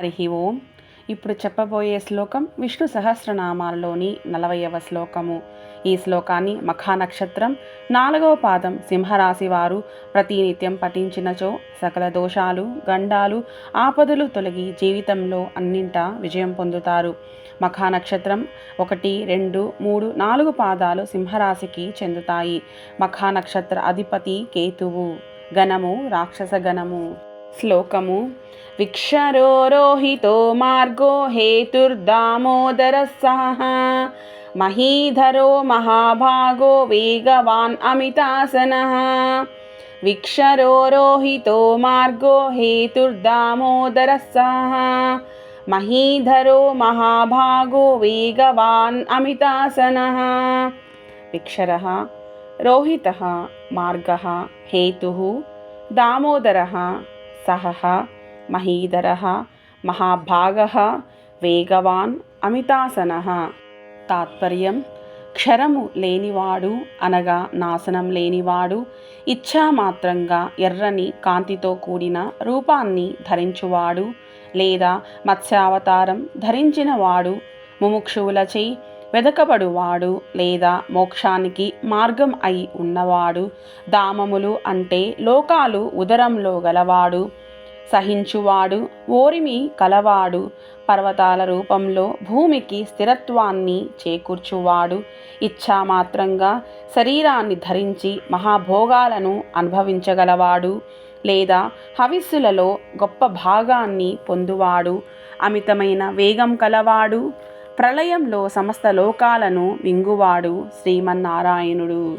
హరి ఓం. ఇప్పుడు చెప్పబోయే శ్లోకం విష్ణు సహస్రనామాల్లోని నలభైవ శ్లోకము. ఈ శ్లోకాన్ని మఖా నక్షత్రం నాలుగవ పాదం సింహరాశి వారు ప్రతినిత్యం పఠించినచో సకల దోషాలు గండాలు ఆపదలు తొలగి జీవితంలో అన్నింటా విజయం పొందుతారు. మఖా నక్షత్రం ఒకటి రెండు మూడు నాలుగు పాదాలు సింహరాశికి చెందుతాయి. మఖా నక్షత్ర అధిపతి కేతువు. గణము రాక్షస గణము శ్లోకము. విక్షరోరోహితో మార్గో హేతుర్దామోదర సహ. మహీధరో మహాభాగో వేగవాన్ అమితాసన. విక్షరోరోహితో మార్గో హేతుర్దామోదర సహ. మహీధరో మహాభాగో వేగవాన్ అమితాసన. విక్షర రోహిత మార్గ హేతు దామోదర సహ మహీధర మహాభాగ వేగవాన్ అమితాసన. తాత్పర్యం క్షరము లేనివాడు అనగా నాశనం లేనివాడు ఇచ్ఛామాత్రంగా ఎర్రని కాంతితో కూడిన రూపాన్ని ధరించువాడు లేదా మత్స్యావతారం ధరించినవాడు ముముక్షువులచే వెదకబడువాడు లేదా మోక్షానికి మార్గం అయి ఉన్నవాడు దామములు అంటే లోకాలు ఉదరంలో గలవాడు సహించువాడు ఓరిమి కలవాడు పర్వతాల రూపంలో భూమికి స్థిరత్వాన్ని చేకూర్చువాడు. ఇచ్ఛామాత్రంగా శరీరాన్ని ధరించి మహాభోగాలను అనుభవించగలవాడు లేదా హవిస్సులలో గొప్ప భాగాన్ని పొందువాడు. అమితమైన వేగం కలవాడు ప్రళయంలో సమస్త లోకాలను వింగువాడు శ్రీమన్నారాయణుడు.